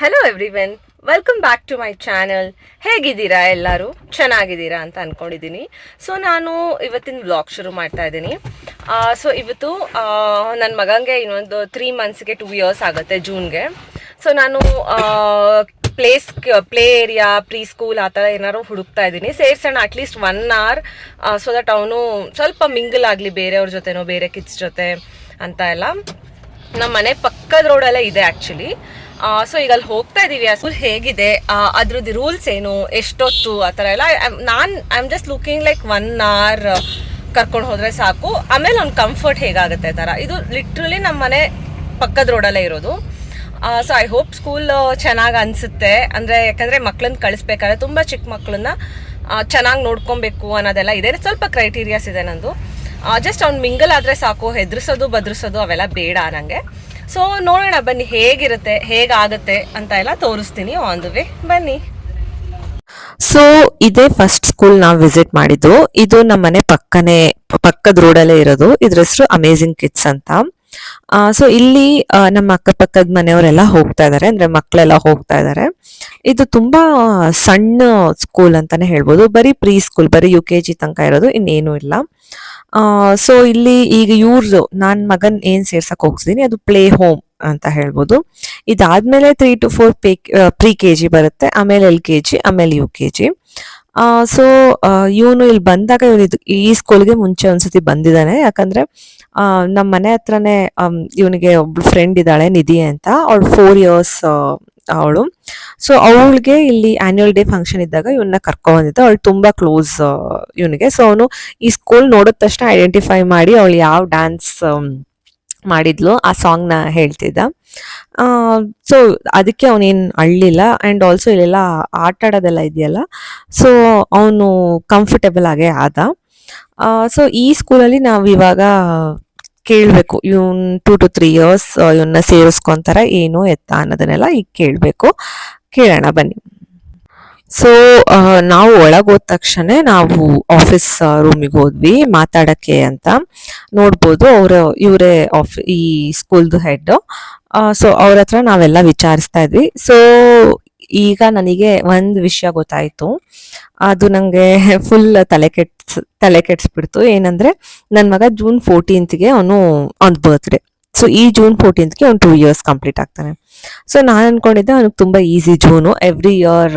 Hello everyone welcome back to my channel ಹೇಗಿದ್ದೀರಾ ಎಲ್ಲರೂ? ಚೆನ್ನಾಗಿದ್ದೀರಾ ಅಂತ ಅಂದ್ಕೊಂಡಿದ್ದೀನಿ ಸೊ ನಾನು ಇವತ್ತಿನ ವ್ಲಾಗ್ ಶುರು ಮಾಡ್ತಾ ಇದ್ದೀನಿ. ಸೊ ಇವತ್ತು ನನ್ನ ಮಗಂಗೆ ಇನ್ನೊಂದು ತ್ರೀ ಮಂತ್ಸ್ಗೆ ಟೂ ಇಯರ್ಸ್ ಆಗುತ್ತೆ ಜೂನ್ಗೆ ಸೊ ನಾನು place play area preschool ಆ ಥರ ಏನಾದ್ರು ಹುಡುಕ್ತಾ ಇದ್ದೀನಿ. ಸೇರ್ಸೋಣ at least one hour so that ಅವನು ಸ್ವಲ್ಪ ಮಿಂಗಲ್ ಆಗಲಿ ಬೇರೆಯವ್ರ ಜೊತೆನೋ, ಬೇರೆ ಕಿಡ್ಸ್ ಜೊತೆ ಅಂತ ಎಲ್ಲ. ನಮ್ಮ ಮನೆ ಪಕ್ಕದ ರೋಡಲ್ಲೇ ಇದೆ ಆ್ಯಕ್ಚುಲಿ ಸೊ ಈಗ ಅಲ್ಲಿ ಹೋಗ್ತಾ ಇದೀವಿ ಆ ಸ್ಕೂಲ್ ಹೇಗಿದೆ? ಅದ್ರದ್ದು ರೂಲ್ಸ್ ಏನು? ಎಷ್ಟೊತ್ತು ಆ ಥರ ಎಲ್ಲ? ನಾನು I am just looking like one hour ಕರ್ಕೊಂಡು ಹೋದರೆ ಸಾಕು. ಆಮೇಲೆ ಅವ್ನ ಕಂಫರ್ಟ್ ಹೇಗಾಗುತ್ತೆ ಥರ? ಇದು ಲಿಟ್ರಲಿ ನಮ್ಮ ಮನೆ ಪಕ್ಕದ ರೋಡಲ್ಲೇ ಇರೋದು. ಸೊ ಐ ಹೋಪ್ ಸ್ಕೂಲ್ ಚೆನ್ನಾಗಿ ಅನಿಸುತ್ತೆ. ಅಂದರೆ ಯಾಕಂದರೆ ಮಕ್ಳನ್ನ ಕಳಿಸ್ಬೇಕಾದ್ರೆ ತುಂಬ ಚಿಕ್ಕ ಮಕ್ಕಳನ್ನ ಚೆನ್ನಾಗಿ ನೋಡ್ಕೊಬೇಕು ಅನ್ನೋದೆಲ್ಲ ಇದೆ. ಸ್ವಲ್ಪ ಕ್ರೈಟೀರಿಯಾಸ್ ಇದೆ ನಂದು. ಜಸ್ಟ್ ಅವ್ನು ಮಿಂಗಲ್ ಆದರೆ ಸಾಕು, ಹೆದರ್ಸೋದು, ಬದ್ರಿಸೋದು ಅವೆಲ್ಲ ಬೇಡ ನನಗೆ ಸೊ ನೋಡೋಣ, ಬನ್ನಿ, ಹೇಗಿರುತ್ತೆ, ಹೇಗಾಗುತ್ತೆ ಅಂತ ಎಲ್ಲ ತೋರಿಸ್ತೀನಿ ಆನ್ ದ ವೇ ಬನ್ನಿ. ಸೊ ಇದೇ ಫಸ್ಟ್ ಸ್ಕೂಲ್ ನಾವು ವಿಸಿಟ್ ಮಾಡಿದ್ದು. ಇದು ನಮ್ಮ ಮನೆ ಪಕ್ಕನೆ, ಪಕ್ಕದ ರೋಡಲ್ಲೇ ಇರೋದು. ಇದ್ರ ಹೆಸರು ಅಮೇಝಿಂಗ್ ಕಿಡ್ಸ್ ಅಂತ. ಸೊ ಇಲ್ಲಿ ನಮ್ಮ ಅಕ್ಕಪಕ್ಕದ ಮನೆಯವರೆಲ್ಲ ಹೋಗ್ತಾ ಇದ್ದಾರೆ ಅಂದ್ರೆ ಮಕ್ಕಳೆಲ್ಲ ಹೋಗ್ತಾ ಇದ್ದಾರೆ ಇದು ತುಂಬಾ ಸಣ್ಣ ಸ್ಕೂಲ್ ಅಂತಾನೆ ಹೇಳ್ಬೋದು. ಬರೀ ಪ್ರೀ ಸ್ಕೂಲ್ ಬರೀ ಯು ಕೆ ಜಿ ತನಕ ಇರೋದು. ಇನ್ನೇನು ಇಲ್ಲ. ಸೊ ಇಲ್ಲಿ ಈಗ ಇವ್ರದ್ದು ನಾನ್ ಮಗನ್ ಏನ್ ಸೇರ್ಸಕ್ ಹೋಗ್ತಿದೀನಿ ಅದು ಪ್ಲೇ ಹೋಮ್ ಅಂತ ಹೇಳ್ಬೋದು. ಇದಾದ್ಮೇಲೆ three to four pay pre K G ಬರುತ್ತೆ, ಆಮೇಲೆ ಎಲ್ ಕೆ ಜಿ ಆಮೇಲೆ ಯು ಕೆ ಜಿ ಸೊ ಇವನು ಇಲ್ಲಿ ಬಂದಾಗ ಇವನು ಈ ಸ್ಕೂಲ್ಗೆ ಮುಂಚೆ ಒಂದ್ಸತಿ ಬಂದಿದ್ದಾನೆ, ಯಾಕಂದ್ರೆ ನಮ್ಮ ಮನೆ ಹತ್ರನೇ ಇವನಿಗೆ ಒಬ್ಳು ಫ್ರೆಂಡ್ ಇದ್ದಾಳೆ ನಿಧಿ ಅಂತ, ಅವಳು ಫೋರ್ ಇಯರ್ಸ್ ಅವಳು. ಸೊ ಅವಳಿಗೆ ಇಲ್ಲಿ ಆನ್ಯುವಲ್ ಡೇ ಫಂಕ್ಷನ್ ಇದ್ದಾಗ ಇವನ್ನ ಕರ್ಕೊಂಡ್ಬಂದಿದ್ದ ಅವಳು ತುಂಬಾ ಕ್ಲೋಸ್ ಇವನಿಗೆ. ಸೊ ಅವನು ಈ ಸ್ಕೂಲ್ ನೋಡಿದ ತಕ್ಷಣ ಐಡೆಂಟಿಫೈ ಮಾಡಿ ಅವಳು ಯಾವ ಡ್ಯಾನ್ಸ್ ಮಾಡಿದ್ಲು, ಆ ಸಾಂಗ್ನ ಹೇಳ್ತಿದ್ದ. ಸೊ ಅದಕ್ಕೆ ಅವನೇನು ಅಳ್ಳಿಲ್ಲ. ಅಂಡ್ ಆಲ್ಸೋ ಇಲ್ಲೆಲ್ಲ ಆಟ ಆಡೋದೆಲ್ಲ ಇದೆಯಲ್ಲ. ಸೊ ಅವನು ಕಂಫರ್ಟೇಬಲ್ ಆಗೇ ಆದ. ಸೊ ಈ ಸ್ಕೂಲಲ್ಲಿ ನಾವು ಇವಾಗ ಕೇಳಬೇಕು. ಇವನ್ ಟೂ ಟು ತ್ರೀ ಇಯರ್ಸ್ ಇವನ್ನ ಸೇರಿಸ್ಕೊಂತಾರ ಏನು ಎತ್ತ ಅನ್ನೋದನ್ನೆಲ್ಲ ಈಗ ಕೇಳಬೇಕು. ಕೇಳೋಣ ಬನ್ನಿ. ಸೊ ನಾವು ಒಳಗೆ ಹೋದ ತಕ್ಷಣ ನಾವು ಆಫೀಸ್ ರೂಮಿಗೆ ಹೋದ್ವಿ. ಮಾತಾಡಕ್ಕೆ ಅಂತ ನೋಡ್ಬೋದು. ಅವರು, ಇವರೇ ಆಫ್ ಈ ಸ್ಕೂಲ್ದು ಹೆಡ್ ಸೊ ಅವ್ರ ಹತ್ರ ನಾವೆಲ್ಲ ವಿಚಾರಿಸ್ತಾ ಇದ್ವಿ. ಸೊ ಈಗ ನನಗೆ ಒಂದು ವಿಷಯ ಗೊತ್ತಾಯಿತು. ಅದು ನನಗೆ ಫುಲ್ ತಲೆ ಕೆಟ್ಸ್ ತಲೆ ಕೆಡ್ಸ್ಬಿಡ್ತು. ಏನಂದ್ರೆ ನನ್ನ ಮಗ ಜೂನ್ ಫೋರ್ಟೀನ್ತ್ಗೆ ಅವನು ಅವ್ನ ಬರ್ತ್ಡೇ ಸೊ ಈ ಜೂನ್ ಫೋರ್ಟೀನ್ತ್ಗೆ ಅವ್ನು ಟೂ ಇಯರ್ಸ್ ಕಂಪ್ಲೀಟ್ ಆಗ್ತಾನೆ. ಸೊ ನಾನು ಅನ್ಕೊಂಡಿದ್ದೆ ಅವ್ನಿಗೆ ತುಂಬಾ ಈಸಿ ಜೂನು ಎವ್ರಿ ಇಯರ್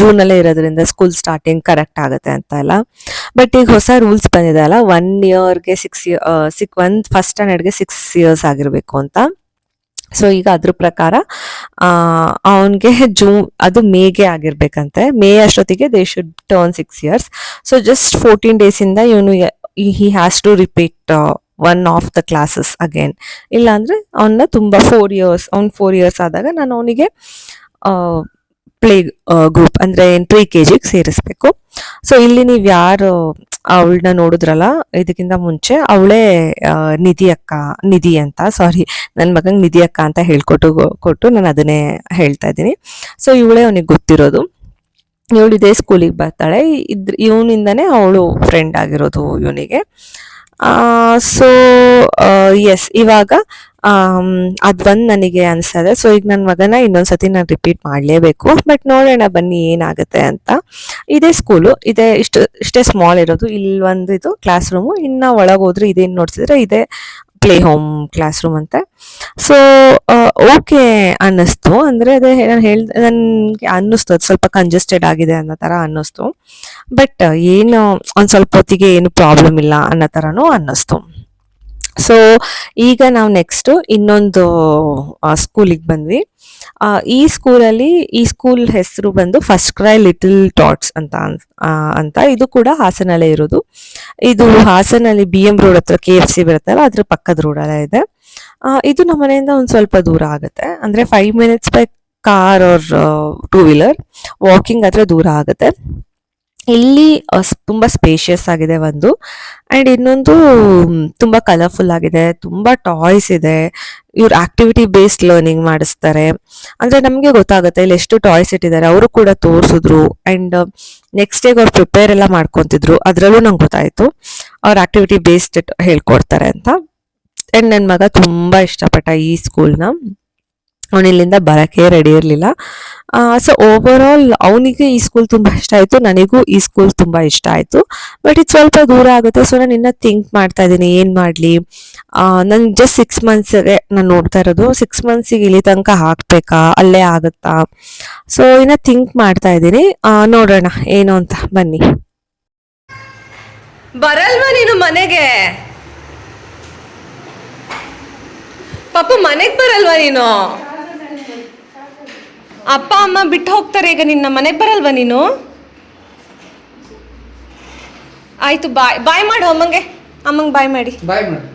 ಜೂನಲ್ಲೇ ಇರೋದ್ರಿಂದ ಸ್ಕೂಲ್ ಸ್ಟಾರ್ಟಿಂಗ್ ಕರೆಕ್ಟ್ ಆಗುತ್ತೆ ಅಂತ ಎಲ್ಲ. ಬಟ್ ಈಗ ಹೊಸ ರೂಲ್ಸ್ ಬಂದಿದೆ ಅಲ್ಲ ಒನ್ ಇಯರ್ಗೆ ಸಿಕ್ಸ್ ಸಿಕ್ ಒನ್ ಫಸ್ಟ್ ಸ್ಟ್ಯಾಂಡರ್ಡ್ಗೆ ಸಿಕ್ಸ್ ಇಯರ್ಸ್ ಆಗಿರಬೇಕು ಅಂತ. ಸೊ ಈಗ ಅದ್ರ ಪ್ರಕಾರ ಅವನಿಗೆ ಜೂನ್, ಅದು ಮೇಗೆ ಆಗಿರ್ಬೇಕಂತೆ. ಮೇ ಅಷ್ಟೊತ್ತಿಗೆ they should turn six years so just fourteen days ಇಂದ ಇವನು he has to repeat one of the classes again ಇಲ್ಲಾಂದ್ರೆ ಅವನ್ನ ತುಂಬಾ ಫೋರ್ ಇಯರ್ಸ್ ಅವ್ನ್ ಫೋರ್ ಇಯರ್ಸ್ ಆದಾಗ ನಾನು ಅವನಿಗೆ ಪ್ಲೇ ಗ್ರೂಪ್ ಅಂದ್ರೆ ಪ್ರೀ ಕೆ ಜಿಗೆ ಸೇರಿಸ್ಬೇಕು. ಸೊ ಇಲ್ಲಿ ನೀವು ಯಾರು ಅವಳನ್ನ ನೋಡಿದ್ರಲ್ಲ, ಇದಕ್ಕಿಂತ ಮುಂಚೆ ಅವಳೇ ನಿಧಿ ಅಕ್ಕ, ನಿಧಿ ಅಂತ ಸಾರಿ ನನ್ನ ಮಗಂಗೆ ನಿಧಿ ಅಕ್ಕ ಅಂತ ಹೇಳ್ಕೊಟ್ಟು ಕೊಟ್ಟು ನಾನು ಅದನ್ನೇ ಹೇಳ್ತಾ ಇದ್ದೀನಿ. ಸೊ ಇವಳೇ ಅವನಿಗೆ ಗೊತ್ತಿರೋದು. ಇವಳು ಇದೇ ಸ್ಕೂಲಿಗೆ ಬರ್ತಾಳೆ. ಇದ್ರ ಇವನಿಂದನೇ ಅವಳು ಫ್ರೆಂಡ್ ಆಗಿರೋದು ಇವನಿಗೆ. ಸೊ ಎಸ್ ಇವಾಗ ಅದೊಂದು ನನಗೆ ಅನಿಸ್ತದೆ ಸೊ ಈಗ ನನ್ನ ಮಗನ ಇನ್ನೊಂದ್ಸತಿ ನಾನು ರಿಪೀಟ್ ಮಾಡಲೇಬೇಕು. ಬಟ್ ನೋಡೋಣ ಬನ್ನಿ ಏನಾಗುತ್ತೆ ಅಂತ. ಇದೇ ಸ್ಕೂಲು ಇದೇ ಇಷ್ಟು, ಇಷ್ಟೇ ಸ್ಮಾಲ್ ಇರೋದು. ಇಲ್ಲಿ ಒಂದು ಇದು ಕ್ಲಾಸ್ ರೂಮು ಇನ್ನು ಒಳಗೆ ಹೋದ್ರೆ ಇದೇನು ನೋಡ್ತಿದ್ರೆ ಇದೇ ಪ್ಲೇ ಹೋಮ್ ಕ್ಲಾಸ್ ರೂಮ್ ಅಂತ ಸೊ ಓಕೆ ಅನ್ನಿಸ್ತು. ಅಂದರೆ ಅದೇ ನಾನು ಹೇಳ್ ನನಗೆ ಅನ್ನಿಸ್ತು, ಅದು ಸ್ವಲ್ಪ ಕಂಜೆಸ್ಟೆಡ್ ಆಗಿದೆ ಅನ್ನೋ ಥರ ಅನ್ನಿಸ್ತು. ಬಟ್ ಏನು, ಒಂದು ಸ್ವಲ್ಪ ಹೊತ್ತಿಗೆ ಏನು ಪ್ರಾಬ್ಲಮ್ ಇಲ್ಲ ಅನ್ನೋ ಥರನೂ ಅನ್ನಿಸ್ತು. ಸೊ ಈಗ ನಾವು ನೆಕ್ಸ್ಟ್ ಇನ್ನೊಂದು ಸ್ಕೂಲಿಗೆ ಬಂದ್ವಿ. ಈ ಸ್ಕೂಲಲ್ಲಿ ಈ ಸ್ಕೂಲ್ ಹೆಸರು ಬಂದು ಫಸ್ಟ್ ಕ್ರೈ ಲಿಟಲ್ ಟಾಟ್ಸ್ ಅಂತ ಅಂತ. ಇದು ಕೂಡ ಹಾಸನಲ್ಲೇ ಇರೋದು. ಇದು ಹಾಸನಲ್ಲಿ ಬಿ ಎಂ ರೋಡ್ ಹತ್ರ ಕೆ ಎಫ್ ಸಿ ಬರುತ್ತಲ್ಲ, ಅದ್ರ ಪಕ್ಕದ ರೋಡಲ್ಲೇ ಇದೆ. ಇದು ನಮ್ಮ ಮನೆಯಿಂದ ಒಂದು ಸ್ವಲ್ಪ ದೂರ ಆಗುತ್ತೆ. ಅಂದ್ರೆ five minutes by car or two wheeler walking ಹತ್ರ ದೂರ ಆಗುತ್ತೆ. ಇಲ್ಲಿ ತುಂಬಾ ಸ್ಪೇಷಿಯಸ್ ಆಗಿದೆ ಒಂದು. ಅಂಡ್ ಇನ್ನೊಂದು ತುಂಬ ಕಲರ್ಫುಲ್ ಆಗಿದೆ. ತುಂಬಾ ಟಾಯ್ಸ್ ಇದೆ. ಇವ್ರು ಆಕ್ಟಿವಿಟಿ ಬೇಸ್ಡ್ ಲರ್ನಿಂಗ್ ಮಾಡಿಸ್ತಾರೆ. ಅಂದ್ರೆ ನಮಗೆ ಗೊತ್ತಾಗುತ್ತೆ ಇಲ್ಲಿ ಎಷ್ಟು ಟಾಯ್ಸ್ ಇಟ್ಟಿದ್ದಾರೆ. ಅವರು ಕೂಡ ತೋರಿಸಿದ್ರು. ಅಂಡ್ ನೆಕ್ಸ್ಟ್ ಡೇಗೆ ಅವ್ರು ಪ್ರಿಪೇರ್ ಎಲ್ಲ ಮಾಡ್ಕೊತಿದ್ರು. ಅದ್ರಲ್ಲೂ ನಂಗೆ ಗೊತ್ತಾಯ್ತು. ಅವ್ರ ಆಕ್ಟಿವಿಟಿ ಬೇಸ್ಡ್ ಹೇಳ್ಕೊಡ್ತಾರೆ ಅಂತ. ಅಂಡ್ ನನ್ನ ಮಗ ತುಂಬಾ ಇಷ್ಟಪಟ್ಟ ಈ ಸ್ಕೂಲ್ನ ಅವನು ಇಲ್ಲಿಂದ ಬರೋಕ್ಕೆ ರೆಡಿ ಇರಲಿಲ್ಲ. ಸೊ ಓವರ್ ಆಲ್ ಅವನಿಗೆ ಈ ಸ್ಕೂಲ್ ತುಂಬ ಇಷ್ಟ ಆಯಿತು. ನನಗೂ ಈ ಸ್ಕೂಲ್ ತುಂಬ ಇಷ್ಟ ಆಯಿತು. ಬಟ್ ಇದು ಸ್ವಲ್ಪ ದೂರ ಆಗುತ್ತೆ. ಸೊ ನಾನು ಇನ್ನೂ ಥಿಂಕ್ ಮಾಡ್ತಾ ಇದ್ದೀನಿ. ಏನು ಮಾಡಲಿ? ನಾನು ಜಸ್ಟ್ ಸಿಕ್ಸ್ ಮಂತ್ಸ್ಗೆ ನಾನು ನೋಡ್ತಾ ಇರೋದು. ಸಿಕ್ಸ್ ಮಂತ್ಸಿಗೆ ಇಲ್ಲಿ ತನಕ ಹಾಕ್ಬೇಕಾ ಅಲ್ಲೇ ಆಗುತ್ತಾ? ಸೊ ಇನ್ನು ಥಿಂಕ್ ಮಾಡ್ತಾ ಇದ್ದೀನಿ. ನೋಡೋಣ. ಏನು ಅಂತ ಬನ್ನಿ. ಬರಲ್ವಾ ನೀನು ಮನೆಗೆ? ಪಾಪ ಮನೆಗೆ ಬರಲ್ವಾ ನೀನು? ಅಪ್ಪ ಅಮ್ಮ ಬಿಟ್ಟು ಹೋಗ್ತಾರೆ ಈಗ ನಿನ್ನ ಮನೆಗೆ ಬರಲ್ವಾ ನೀನು? ಆಯ್ತು ಬಾಯ್ ಬಾಯ್ ಮಾಡು ಅಮ್ಮಂಗೆ. ಅಮ್ಮಂಗೆ ಬಾಯ್ ಮಾಡಿ. ಬಾಯ್ ಮಾಡಿ.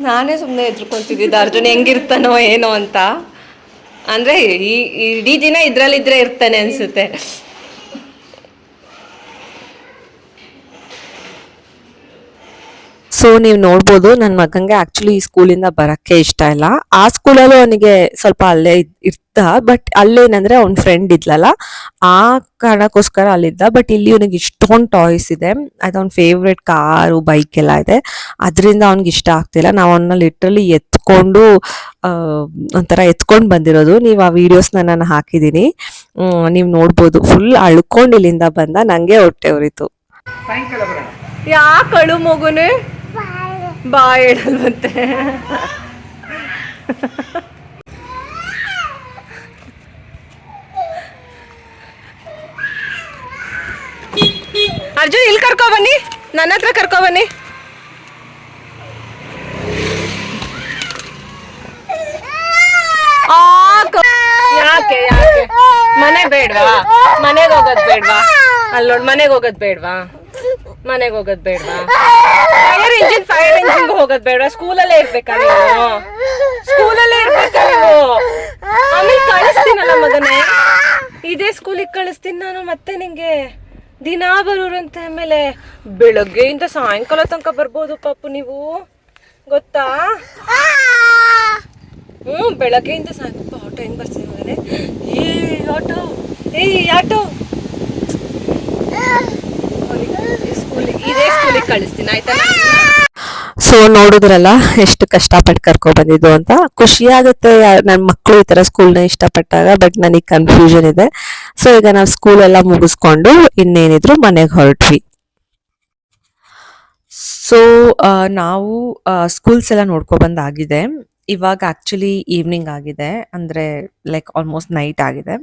ನಾನೇ ಸುಮ್ಮನೆ ಎದ್ರುಕೊಂತಿದ್ದಿದ್ದು ಅರ್ಜುನ್ ಹೆಂಗಿರ್ತಾನೋ ಏನೋ ಅಂತ. ಅಂದ್ರೆ ಈ ಈ ಇಡೀ ದಿನ ಇದ್ರಲ್ಲಿದ್ರೆ ಇರ್ತಾನೆ ಅನ್ಸುತ್ತೆ. ಸೊ ನೀವು ನೋಡ್ಬೋದು ನನ್ನ ಮಗಂಗೆ ಆಕ್ಚುಲಿ ಈ ಸ್ಕೂಲಿಂದ ಬರಕ್ಕೆ ಇಷ್ಟ ಇಲ್ಲ. ಆ ಸ್ಕೂಲಲ್ಲೂ ಅವನಿಗೆ ಸ್ವಲ್ಪ ಅಲ್ಲೇ ಇದ್- ಇರ್ತ ಬಟ್ ಅಲ್ಲೇನಂದ್ರೆ ಅವ್ನ ಫ್ರೆಂಡ್ ಇದ್ಲಲ್ಲ ಆ ಕಾರಣಕ್ಕೋಸ್ಕರ ಅಲ್ಲಿದ್ದ ಬಟ್ ಇಲ್ಲಿ ಅವನಿಗೆ ಇಷ್ಟೊಂದು ಟಾಯ್ಸ್ ಇದೆ. ಅದು ಅವ್ನ ಫೇವ್ರೆಟ್ ಕಾರು ಬೈಕ್ ಎಲ್ಲ ಇದೆ. ಅದರಿಂದ ಅವ್ನಿಗೆ ಇಷ್ಟ ಆಗ್ತಿಲ್ಲ. ನಾವು ಅವನ್ನ ಲಿಟ್ರಲಿ ಎತ್ಕೊಂಡು ಒಂಥರ ಎತ್ಕೊಂಡು ಬಂದಿರೋದು. ನೀವು ಆ ವಿಡಿಯೋಸ್ನ ನಾನು ಹಾಕಿದ್ದೀನಿ ನೀವು ನೋಡ್ಬೋದು. ಫುಲ್ ಅಳ್ಕೊಂಡು ಇಲ್ಲಿಂದ ಬಂದ ನನಗೆ ಹೊಟ್ಟೆ ಉರಿತು. ಯಾಕಳು ಮಗುನೆ? ಬಾ ಹೇಳಲ್ವಂತೆ ಅರ್ಜುನ್, ಇಲ್ಲಿ ಕರ್ಕೊ ಬನ್ನಿ. ನನ್ನ ಹತ್ರ ಕರ್ಕೊ ಬನ್ನಿ. ಯಾಕೆ ಯಾಕೆ? ಮನೆ ಬೇಡ್ವಾ? ಮನೆಗೆ ಹೋಗೋದ್ ಬೇಡ್ವಾ? ಅಲ್ಲಿ ನೋಡ್, ಮನೆಗೆ ಹೋಗೋದ್ ಬೇಡ್ವಾ? ಮನೆಗೆ ಹೋಗೋದ್ ಬೇಡವಾ? ಫೈರ್ ಇಂಜಿನ್ ಫೈರ್ ಇಂಜಿನ್ ಹೋಗೋದ್ ಬೇಡ ಸ್ಕೂಲಲ್ಲೇ ಇರ್ಬೇಕಾ ನೀವು? ಸ್ಕೂಲಲ್ಲೇ ಇರ್ಬೇಕಾ ನೀವು? ಆಮೇಲೆ ಕಳಿಸ್ತೀನಲ್ಲ ಮಗನೇ. ಇದೇ ಸ್ಕೂಲಿಗೆ ಕಳಿಸ್ತೀನಿ ನಾನು ಮತ್ತೆ ನಿಂಗೆ. ದಿನ ಬರೋರಂತೆ ಆಮೇಲೆ. ಬೆಳಗ್ಗೆಯಿಂದ ಸಾಯಂಕಾಲ ತನಕ ಬರ್ಬೋದು ಪಾಪು ನೀವು. ಗೊತ್ತಾ? ಹ್ಞೂ ಬೆಳಗ್ಗೆಯಿಂದ ಸಾಯಂಕಾಲ. ಆಟೋ ಹೆಂಗ್ ಬರ್ತೀನಿ ಮಗನೇ? ಏ ಆಟೋ. ಏಯ್ ಆಟೋ. ಸ್ಕೂಲಿಗೆ ಇದೇ ಸ್ಕೂಲಿಗೆ ಕಳಿಸ್ತೀನಿ ಆಯ್ತಾ? ಸೊ ನೋಡಿದ್ರಲ್ಲ ಎಷ್ಟು ಕಷ್ಟಪಟ್ಟು ಕರ್ಕೊಬಂದಿದ್ದು ಅಂತ. ಖುಷಿ ಆಗುತ್ತೆ ನನ್ನ ಮಕ್ಕಳು ಈ ತರ ಸ್ಕೂಲ್ನ ಇಷ್ಟಪಟ್ಟಾಗ ಬಟ್ ನನಗೆ ಕನ್ಫ್ಯೂಷನ್ ಇದೆ. ಸೊ ಈಗ ನಾವು ಸ್ಕೂಲ್ ಎಲ್ಲ ಮುಗಿಸ್ಕೊಂಡು ಇನ್ನೇನಿದ್ರು ಮನೆಗೆ ಹೊರಟ್ವಿ. ಸೊ ನಾವು ಸ್ಕೂಲ್ಸ್ ಎಲ್ಲ ನೋಡ್ಕೊ ಬಂದಾಗಿದೆ ಇವಾಗ ಆಕ್ಚುಲಿ ಈವ್ನಿಂಗ್ ಆಗಿದೆ ಅಂದ್ರೆ ಲೈಕ್ ಆಲ್ಮೋಸ್ಟ್ ನೈಟ್ ಆಗಿದೆ.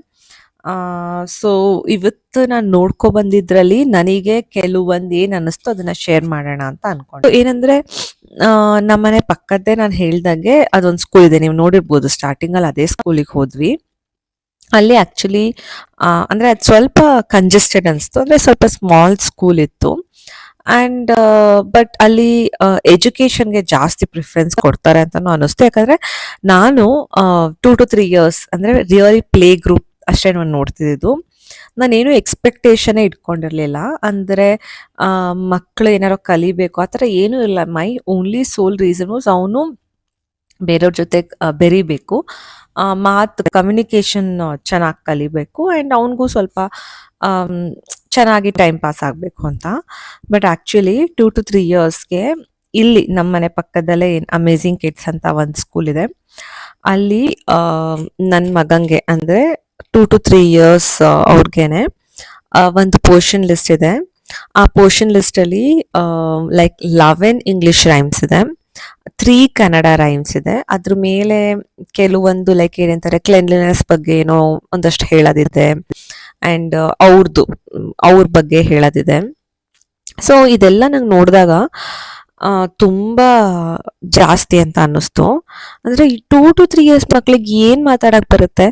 ಸೊ ಇವತ್ತು ನಾನು ನೋಡ್ಕೊ ಬಂದಿದ್ರಲ್ಲಿ ನನಗೆ ಕೆಲವೊಂದು ಏನ್ ಅನ್ನಿಸ್ತು ಅದನ್ನ ಶೇರ್ ಮಾಡೋಣ ಅಂತ ಅನ್ಕೊಂಡು. ಏನಂದ್ರೆ ಆ, ನಮ್ಮನೆ ಪಕ್ಕದ್ದೇ ನಾನು ಹೇಳ್ದಂಗೆ ಅದೊಂದು ಸ್ಕೂಲ್ ಇದೆ. ನೀವು ನೋಡಿರ್ಬೋದು ಸ್ಟಾರ್ಟಿಂಗ್ ಅಲ್ಲಿ ಅದೇ ಸ್ಕೂಲಿಗೆ ಹೋದ್ವಿ. ಅಲ್ಲಿ ಆಕ್ಚುಲಿ ಅಂದ್ರೆ ಅದು ಸ್ವಲ್ಪ ಕಂಜೆಸ್ಟೆಡ್ ಅನಿಸ್ತು. ಅಂದ್ರೆ ಸ್ವಲ್ಪ ಸ್ಮಾಲ್ ಸ್ಕೂಲ್ ಇತ್ತು. ಅಂಡ್ ಬಟ್ ಅಲ್ಲಿ ಎಜುಕೇಶನ್ಗೆ ಜಾಸ್ತಿ ಪ್ರಿಫರೆನ್ಸ್ ಕೊಡ್ತಾರೆ ಅಂತಾನು ಅನಿಸ್ತು. ಯಾಕಂದ್ರೆ ನಾನು ಟೂ ಟು ತ್ರೀ ಇಯರ್ಸ್ ಅಂದ್ರೆ ರಿಯಲಿ ಪ್ಲೇ ಗ್ರೂಪ್ ಅಷ್ಟೇ ನಾನು ನೋಡ್ತಿದ್ದು. ನಾನೇನು ಎಕ್ಸ್ಪೆಕ್ಟೇಷನೇ ಇಟ್ಕೊಂಡಿರಲಿಲ್ಲ. ಅಂದರೆ ಮಕ್ಕಳು ಏನಾರು ಕಲಿಬೇಕು, ಆ ಥರ ಏನೂ ಇಲ್ಲ. My only sole reason was ಅವನು ಬೇರೆಯವ್ರ ಜೊತೆ ಬೆರಿಬೇಕು. ಮಾತು ಕಮ್ಯುನಿಕೇಷನ್ ಚೆನ್ನಾಗಿ ಕಲಿಬೇಕು. ಆ್ಯಂಡ್ ಅವನಿಗೂ ಸ್ವಲ್ಪ ಚೆನ್ನಾಗಿ ಟೈಮ್ ಪಾಸ್ ಆಗಬೇಕು ಅಂತ. But actually two to three ಇಯರ್ಸ್ಗೆ ಇಲ್ಲಿ ನಮ್ಮ ಮನೆ ಪಕ್ಕದಲ್ಲೇ ಏನು ಅಮೇಝಿಂಗ್ ಕಿಡ್ಸ್ ಅಂತ ಒಂದು ಸ್ಕೂಲ್ ಇದೆ. ಅಲ್ಲಿ ನನ್ನ ಮಗಂಗೆ ಅಂದರೆ ಟೂ ಟು ತ್ರೀ ಇಯರ್ಸ್ ಅವ್ರಿಗೇನೆ ಒಂದು ಪೋರ್ಷನ್ ಲಿಸ್ಟ್ ಇದೆ. ಆ ಪೋರ್ಷನ್ ಲಿಸ್ಟಲ್ಲಿ ಲೈಕ್ ಲೆವೆನ್ ಇಂಗ್ಲಿಷ್ ರೈಮ್ಸ್ ಇದೆ. ತ್ರೀ ಕನ್ನಡ ರೈಮ್ಸ್ ಇದೆ. ಅದ್ರ ಮೇಲೆ ಕೆಲವೊಂದು ಲೈಕ್ ಏನಂತಾರೆ ಕ್ಲೆನ್ಲಿನೆಸ್ ಬಗ್ಗೆ ಏನೋ ಒಂದಷ್ಟು ಹೇಳೋದಿದೆ. ಆ್ಯಂಡ್ ಅವ್ರದ್ದು ಅವ್ರ ಬಗ್ಗೆ ಹೇಳೋದಿದೆ. ಸೊ ಇದೆಲ್ಲ ನಂಗೆ ನೋಡಿದಾಗ ತುಂಬ ಜಾಸ್ತಿ ಅಂತ ಅನ್ನಿಸ್ತು. ಅಂದರೆ ಈ ಟೂ ಟು ತ್ರೀ ಇಯರ್ಸ್ ಮಕ್ಳಿಗೆ ಏನು ಮಾತಾಡಕ್ಕೆ ಬರುತ್ತೆ?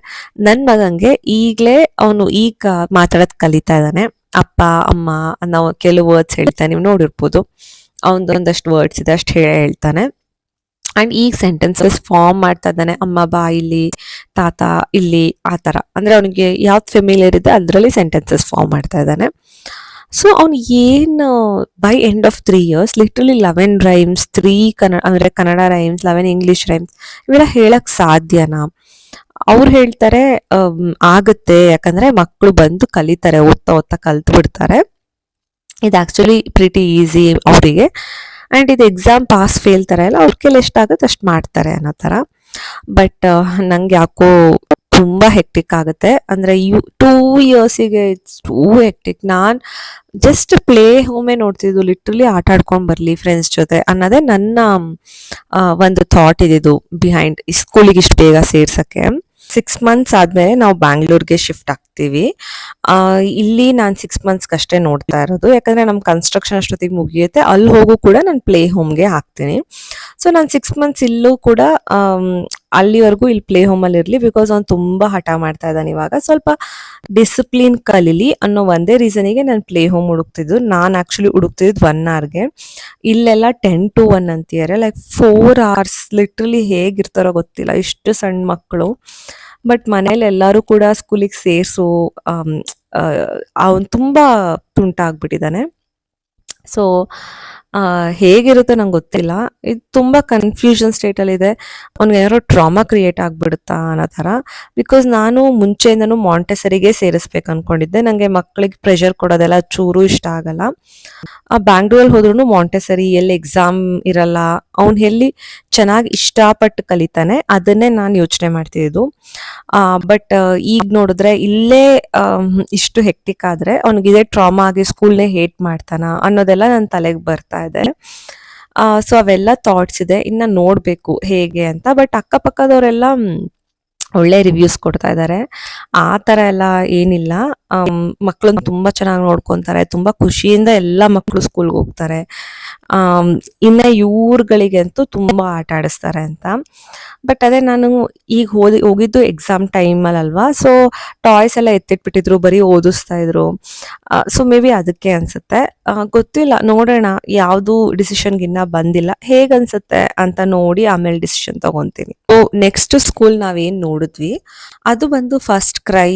ನನ್ನ ಮಗಂಗೆ ಈಗಲೇ ಅವನು ಈಗ ಮಾತಾಡೋದು ಕಲಿತಾ ಇದ್ದಾನೆ. ಅಪ್ಪ, ಅಮ್ಮ, ಅನ್ನೋ ಕೆಲವು ವರ್ಡ್ಸ್ ಹೇಳ್ತಾನೆ. ನೀವು ನೋಡಿರ್ಬೋದು. ಅವನದು ಒಂದಷ್ಟು ವರ್ಡ್ಸ್ ಇದೆ, ಅಷ್ಟು ಹೇಳಿ ಹೇಳ್ತಾನೆ. ಆ್ಯಂಡ್ ಈಗ ಸೆಂಟೆನ್ಸಸ್ ಫಾರ್ಮ್ ಮಾಡ್ತಾ ಇದ್ದಾನೆ. ಅಮ್ಮ, ಬಾ, ಇಲ್ಲಿ, ತಾತ, ಇಲ್ಲಿ, ಆ ಥರ. ಅಂದರೆ ಅವನಿಗೆ ಯಾವ್ದು ಫೆಮಿಲಿಯರ್ ಇದೆ, ಅದರಲ್ಲಿ ಸೆಂಟೆನ್ಸಸ್ ಫಾರ್ಮ್ ಮಾಡ್ತಾ ಇದ್ದಾನೆ. ಸೊ ಅವ್ನು ಏನು by end of three years literally eleven rhymes three Kannada ಅಂದರೆ Kannada rhymes eleven English rhymes ಇವೆಲ್ಲ ಹೇಳಕ್ಕೆ ಸಾಧ್ಯನಾ? ಅವ್ರು ಹೇಳ್ತಾರೆ ಆಗುತ್ತೆ, ಯಾಕಂದರೆ ಮಕ್ಕಳು ಬಂದು ಕಲಿತಾರೆ, ಓದ್ತಾ ಓದ್ತಾ ಕಲ್ತು ಬಿಡ್ತಾರೆ. ಇದು ಆ್ಯಕ್ಚುಲಿ ಪ್ರಿಟಿ ಈಸಿ ಅವರಿಗೆ. ಆ್ಯಂಡ್ ಇದು ಎಕ್ಸಾಮ್ ಪಾಸ್ ಫೇಲ್ ಥರ ಎಲ್ಲ ಅವ್ರ ಕೈಲಿ ಎಷ್ಟಾಗುತ್ತೆ ಅಷ್ಟು ಮಾಡ್ತಾರೆ ಅನ್ನೋ ಥರ. ಬಟ್ ನಂಗೆ ಯಾಕೋ ತುಂಬ ಹೆಕ್ಟಿಕ್ ಆಗುತ್ತೆ. ಅಂದರೆ ಯು ಟೂ ಇಯರ್ಸಿಗೆ ಇಟ್ಸ್ ಟೂ ಹೆಕ್ಟಿಕ್ ನಾನು ಜಸ್ಟ್ ಪ್ಲೇ ಹೋಮೇ ನೋಡ್ತಿದ್ದು ಲಿಟ್ರಲಿ ಆಟ ಆಡ್ಕೊಂಡು ಬರಲಿ ಫ್ರೆಂಡ್ಸ್ ಜೊತೆ ಅನ್ನೋದೇ ನನ್ನ ಒಂದು ಥಾಟ್ ಇದಿದ್ದು ಬಿಹೈಂಡ್ ಸ್ಕೂಲಿಗೆ ಇಷ್ಟು ಬೇಗ ಸೇರ್ಸೋಕ್ಕೆ. ಸಿಕ್ಸ್ ಮಂತ್ಸ್ ಆದಮೇಲೆ ನಾವು ಬ್ಯಾಂಗ್ಳೂರ್ಗೆ ಶಿಫ್ಟ್ ಆಗ್ತೀವಿ ಆ, ಇಲ್ಲಿ ನಾನು ಸಿಕ್ಸ್ ಮಂತ್ಸ್ಗೆ ಅಷ್ಟೇ ನೋಡ್ತಾ ಇರೋದು. ಯಾಕಂದರೆ ನಮ್ಮ ಕನ್ಸ್ಟ್ರಕ್ಷನ್ ಅಷ್ಟೊತ್ತಿಗೆ ಮುಗಿಯುತ್ತೆ. ಅಲ್ಲಿ ಹೋಗು ಕೂಡ ನಾನು ಪ್ಲೇ ಹೋಮ್ಗೆ ಹಾಕ್ತೀನಿ. ಸೊ ನಾನು ಸಿಕ್ಸ್ ಮಂತ್ಸ್ ಇಲ್ಲೂ ಕೂಡ ಅಲ್ಲಿವರೆಗೂ ಇಲ್ಲಿ ಪ್ಲೇ ಹೋಮಲ್ಲಿ ಇರಲಿ ಬಿಕಾಸ್ ಅವ್ನು ತುಂಬ ಹಠ ಮಾಡ್ತಾ ಇದ್ದಾನೆ ಇವಾಗ. ಸ್ವಲ್ಪ ಡಿಸಿಪ್ಲಿನ್ ಕಲೀಲಿ ಅನ್ನೋ ಒಂದೇ ರೀಸನಿಗೆ ನಾನು ಪ್ಲೇ ಹೋಮ್ ಹುಡುಕ್ತಿದ್ದು. ನಾನು ಆ್ಯಕ್ಚುಲಿ ಹುಡುಕ್ತಿದ್ದು ಒನ್ ಅವರ್ಗೆ ಇಲ್ಲೆಲ್ಲ ಟೆನ್ ಟು ಒನ್ ಅಂತಿದ್ದಾರೆ ಲೈಕ್ ಫೋರ್ ಅವರ್ಸ್ ಲಿಟ್ರಲಿ ಹೇಗಿರ್ತಾರೋ ಗೊತ್ತಿಲ್ಲ. ಇಷ್ಟು ಸಣ್ಣ ಮಕ್ಕಳು. ಬಟ್ ಮನೇಲಿ ಎಲ್ಲರೂ ಕೂಡ ಸ್ಕೂಲಿಗೆ ಸೇರಿಸೋ ಅವನು ತುಂಬ ತುಂಟ ಆಗ್ಬಿಟ್ಟಿದ್ದಾನೆ ಸೊ ಹೇಗಿರುತ್ತೋ ನಂಗೆ ಗೊತ್ತಿಲ್ಲ. ಇದು ತುಂಬ ಕನ್ಫ್ಯೂಷನ್ ಸ್ಟೇಟಲ್ಲಿದೆ ಅವ್ನಿಗೆ ಏನಾದ್ರು ಟ್ರಾಮಾ ಕ್ರಿಯೇಟ್ ಆಗಿಬಿಡುತ್ತಾ ಅನ್ನೋ ಥರ. ಬಿಕಾಸ್ ನಾನು ಮುಂಚೆಯಿಂದನೂ ಮಾಂಟೆಸರಿಗೆ ಸೇರಿಸ್ಬೇಕು ಅಂದ್ಕೊಂಡಿದ್ದೆ ನನಗೆ ಮಕ್ಕಳಿಗೆ ಪ್ರೆಷರ್ ಕೊಡೋದೆಲ್ಲ ಚೂರು ಇಷ್ಟ ಆಗಲ್ಲ. ಆ ಬ್ಯಾಂಗ್ಳೂರಲ್ಲಿ ಹೋದ್ರೂ ಮಾಂಟೆಸರಿ ಎಲ್ಲಿ ಎಕ್ಸಾಮ್ ಇರಲ್ಲ. ಅವ್ನು ಎಲ್ಲಿ ಚೆನ್ನಾಗಿ ಇಷ್ಟಪಟ್ಟು ಕಲಿತಾನೆ, ಅದನ್ನೇ ನಾನು ಯೋಚನೆ ಮಾಡ್ತಿದ್ದು ಬಟ್ ಈಗ ನೋಡಿದ್ರೆ ಇಲ್ಲೇ ಇಷ್ಟು ಹೆಕ್ಟಿಕ್ ಆದರೆ ಅವ್ನಿಗೆ ಟ್ರಾಮಾ ಆಗಿ ಸ್ಕೂಲ್ನೇ ಹೇಟ್ ಮಾಡ್ತಾನ ಅನ್ನೋದೆಲ್ಲ ನನ್ನ ತಲೆಗೆ ಬರ್ತಾ ಇದೆ. ಸೊ ಅವೆಲ್ಲ ಥಾಟ್ಸ್ ಇದೆ. ಇನ್ನು ನೋಡಬೇಕು ಹೇಗೆ ಅಂತ. ಬಟ್ ಅಕ್ಕಪಕ್ಕದವರೆಲ್ಲ ಒಳ್ಳೆ ರಿವ್ಯೂಸ್ ಕೊಡ್ತಾ ಇದ್ದಾರೆ ಆ ಥರ ಎಲ್ಲ ಏನಿಲ್ಲ. ಮಕ್ಕಳನ್ನ ತುಂಬ ಚೆನ್ನಾಗಿ ನೋಡ್ಕೊತಾರೆ. ತುಂಬ ಖುಷಿಯಿಂದ ಎಲ್ಲ ಮಕ್ಕಳು ಸ್ಕೂಲ್ಗೆ ಹೋಗ್ತಾರೆ. ಇನ್ನ ಇವ್ರುಗಳಿಗಂತೂ ತುಂಬಾ ಆಟ ಆಡಿಸ್ತಾರೆ ಅಂತ. ಬಟ್ ಅದೇ ನಾನು ಈಗ ಹೋದಿ, ಹೋಗಿದ್ದು ಎಕ್ಸಾಮ್ ಟೈಮಲ್ಲಿ ಅಲ್ವಾ ಸೊ ಟಾಯ್ಸ್ ಎಲ್ಲ ಎತ್ತಿಟ್ಬಿಟ್ಟಿದ್ರು, ಬರೀ ಓದಿಸ್ತಾ ಇದ್ರು. ಸೊ ಮೇ ಬಿ ಅದಕ್ಕೆ ಅನ್ಸುತ್ತೆ. ಗೊತ್ತಿಲ್ಲ, ನೋಡೋಣ, ಯಾವುದು ಡಿಸಿಷನ್ಗೆ ಇನ್ನ ಬಂದಿಲ್ಲ ಹೇಗನ್ಸುತ್ತೆ ಅಂತ ನೋಡಿ ಆಮೇಲೆ ಡಿಸಿಷನ್ ತಗೊಂತೀನಿ. ಸೊ ನೆಕ್ಸ್ಟ್ ಸ್ಕೂಲ್ ನಾವೇನು ನೋಡಿದ್ವಿ, ಅದು ಬಂದು ಫಸ್ಟ್ ಕ್ರೈ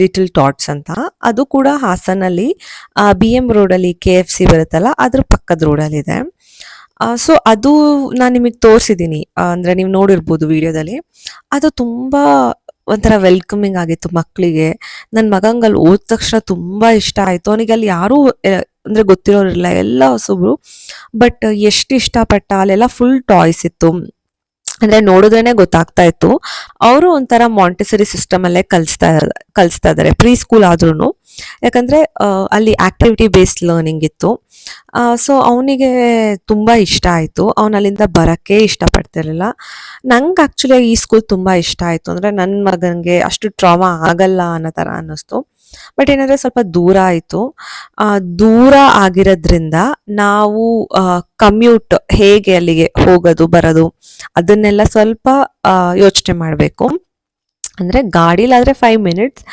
ಲಿಟಲ್ ಟಾಟ್ಸ್ ಅಂತ. ಅದು ಕೂಡ ಹಾಸನಲ್ಲಿ ಬಿ ಎಂ ರೋಡಲ್ಲಿ ಕೆ ಎಫ್ ಸಿ ಬರುತ್ತಲ್ಲ, ಅದ್ರ ಪಕ್ಕದ ರೋಡಲ್ಲಿದೆ ಸೊ ಅದು ನಾನು ನಿಮಗೆ ತೋರಿಸಿದ್ದೀನಿ ಅಂದರೆ ನೀವು ನೋಡಿರ್ಬೋದು ವಿಡಿಯೋದಲ್ಲಿ. ಅದು ತುಂಬ ಒಂಥರ ವೆಲ್ಕಮಿಂಗ್ ಆಗಿತ್ತು ಮಕ್ಕಳಿಗೆ ನನ್ನ ಮಗಂಗೆ ಅಲ್ಲಿ ಓದ ತಕ್ಷಣ ತುಂಬ ಇಷ್ಟ ಆಯಿತು. ಅವನಿಗೆ ಅಲ್ಲಿ ಯಾರೂ ಅಂದರೆ ಗೊತ್ತಿರೋರಿಲ್ಲ. ಎಲ್ಲ ಹೊಸಬ್ರು. ಬಟ್ ಎಷ್ಟು ಇಷ್ಟಪಟ್ಟ, ಅಲ್ಲೆಲ್ಲ ಫುಲ್ ಟಾಯ್ಸ್ ಇತ್ತು. ಅಂದರೆ ನೋಡಿದ್ರೇ ಗೊತ್ತಾಗ್ತಾ ಇತ್ತು. ಅವರು ಒಂಥರ ಮಾಂಟೆಸರಿ ಸಿಸ್ಟಮಲ್ಲೇ ಕಲಿಸ್ತಾ ಕಲಿಸ್ತಾ ಇದ್ದಾರೆ ಪ್ರೀ ಸ್ಕೂಲ್ ಆದ್ರೂ ಯಾಕಂದರೆ ಅಲ್ಲಿ ಆಕ್ಟಿವಿಟಿ ಬೇಸ್ಡ್ ಲರ್ನಿಂಗ್ ಇತ್ತು. ಸೊ ಅವನಿಗೆ ತುಂಬ ಇಷ್ಟ ಆಯಿತು. ಅವನು ಅಲ್ಲಿಂದ ಬರೋಕ್ಕೆ ಇಷ್ಟಪಡ್ತಿರಲಿಲ್ಲ. ನಂಗೆ ಆ್ಯಕ್ಚುಲಿ ಈ ಸ್ಕೂಲ್ ತುಂಬ ಇಷ್ಟ ಆಯಿತು. ಅಂದರೆ ನನ್ನ ಮಗನಿಗೆ ಅಷ್ಟು ಟ್ರಾಮಾ ಆಗಲ್ಲ ಅನ್ನೋ ಥರ ಅನ್ನಿಸ್ತು. ಬಟ್ ಏನಂದರೆ ಸ್ವಲ್ಪ ದೂರ ಆಯಿತು. ದೂರ ಆಗಿರೋದ್ರಿಂದ ನಾವು ಕಮ್ಯೂಟ್ ಹೇಗೆ ಅಲ್ಲಿಗೆ ಹೋಗೋದು, ಬರೋದು, ಅದನ್ನೆಲ್ಲ ಸ್ವಲ್ಪ ಯೋಚನೆ ಮಾಡಬೇಕು. ಅಂದರೆ ಗಾಡೀಲಾದರೆ ಫೈವ್ ಮಿನಿಟ್ಸ್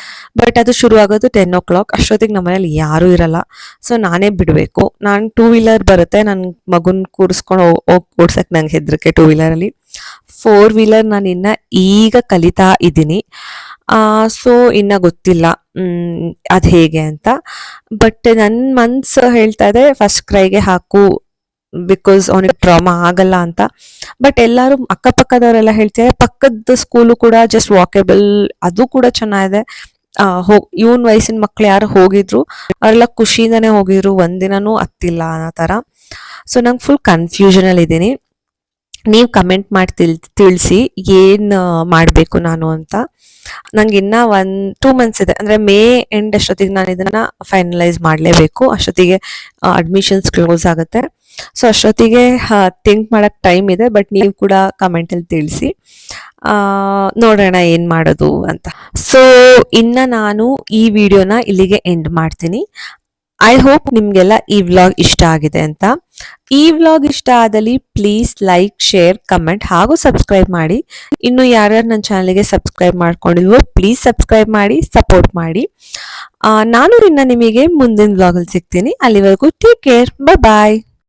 ಬಟ್ ಅದು ಶುರು ಆಗೋದು ಟೆನ್ ಓ ಕ್ಲಾಕ್ ಅಷ್ಟೊತ್ತಿಗೆ ನಮ್ಮನೇಲಿ ಯಾರೂ ಇರಲ್ಲ. ಸೊ ನಾನೇ ಬಿಡಬೇಕು. ನಾನು ಟೂ ವೀಲರ್ ಬರುತ್ತೆ. ನನ್ನ ಮಗುನ ಕೂರಿಸ್ಕೊಂಡು ಹೋಗಿ ಕೂಡ್ಸಕ್ಕೆ ನಂಗೆ ಹೆದರಿಕೆ ಟೂ ವೀಲರಲ್ಲಿ ಫೋರ್ ವೀಲರ್ ನಾನು ಇನ್ನು ಈಗ ಕಲಿತಾ ಇದ್ದೀನಿ. ಸೊ ಇನ್ನು ಗೊತ್ತಿಲ್ಲ. ಅದು ಹೇಗೆ ಅಂತ. ಬಟ್ ನನ್ನ ಮನ್ಸು ಹೇಳ್ತಾ ಇದೆ ಫಸ್ಟ್ ಕ್ರೈಗೆ ಹಾಕು ಬಿಕಾಸ್ ಅವನಿಗೆ ಟ್ರಾಮಾ ಆಗಲ್ಲ ಅಂತ. ಬಟ್ ಎಲ್ಲರೂ ಅಕ್ಕಪಕ್ಕದವರೆಲ್ಲ ಹೇಳ್ತಾರೆ ಪಕ್ಕದ ಸ್ಕೂಲು ಕೂಡ ಜಸ್ಟ್ ವಾಕೇಬಲ್ ಅದು ಕೂಡ ಚೆನ್ನಾಗಿದೆ. ಆ, ಹೋ ಇವನ್ ವಯಸ್ಸಿನ ಮಕ್ಳು ಯಾರು ಹೋಗಿದ್ರು ಅವರೆಲ್ಲ ಖುಷಿಯಿಂದನೇ ಹೋಗಿದ್ರು ಒಂದಿನೂ ಹತ್ತಿಲ್ಲ ಅನ್ನೋ ಥರ. ಸೊ ನಂಗೆ ಫುಲ್ ಕನ್ಫ್ಯೂಷನಲ್ಲಿ ಇದ್ದೀನಿ. ನೀವು ಕಮೆಂಟ್ ಮಾಡಿ ತಿಳ್ ತಿಳಿಸಿ ಏನು ಮಾಡಬೇಕು ನಾನು ಅಂತ. ನಂಗೆ ಇನ್ನ ಒನ್ ಟೂ ಮಂತ್ಸ್ ಇದೆ. ಅಂದರೆ ಮೇ ಎಂಡ್ ಅಷ್ಟೊತ್ತಿಗೆ ನಾನು ಇದನ್ನ ಫೈನಲೈಸ್ ಮಾಡಲೇಬೇಕು. ಅಷ್ಟೊತ್ತಿಗೆ ಅಡ್ಮಿಷನ್ಸ್ ಕ್ಲೋಸ್ ಆಗುತ್ತೆ. ಸೊ ಅಷ್ಟೊತ್ತಿಗೆ ಥಿಂಕ್ ಮಾಡೋಕ್ಕೆ ಟೈಮ್ ಇದೆ ಬಟ್ ನೀವು ಕೂಡ ಕಮೆಂಟಲ್ಲಿ ತಿಳಿಸಿ. ಆ, ನೋಡೋಣ ಏನು ಮಾಡೋದು ಅಂತ. ಸೊ ಇನ್ನು ನಾನು ಈ ವಿಡಿಯೋನ ಇಲ್ಲಿಗೆ ಎಂಡ್ ಮಾಡ್ತೀನಿ. ಐ ಹೋಪ್ ನಿಮಗೆಲ್ಲ ಈ ವ್ಲಾಗ್ ಇಷ್ಟ ಆಗಿದೆ ಅಂತ. ಈ ವ್ಲಾಗ್ ಇಷ್ಟ ಆದಲ್ಲಿ ಪ್ಲೀಸ್ ಲೈಕ್ ಶೇರ್ ಕಮೆಂಟ್ ಹಾಗೂ ಸಬ್ಸ್ಕ್ರೈಬ್ ಮಾಡಿ. ಇನ್ನು ಯಾರ್ಯಾರು ನನ್ನ ಚಾನಲ್ಗೆ ಸಬ್ಸ್ಕ್ರೈಬ್ ಮಾಡ್ಕೊಂಡಿಲ್ವೋ ಪ್ಲೀಸ್ ಸಬ್ಸ್ಕ್ರೈಬ್ ಮಾಡಿ ಸಪೋರ್ಟ್ ಮಾಡಿ. ನಾನು ಇನ್ನು ನಿಮಗೆ ಮುಂದಿನ ವ್ಲಾಗಲ್ಲಿ ಸಿಗ್ತೀನಿ. ಅಲ್ಲಿವರೆಗೂ ಟೇಕ್ ಕೇರ್ ಬಾಯ್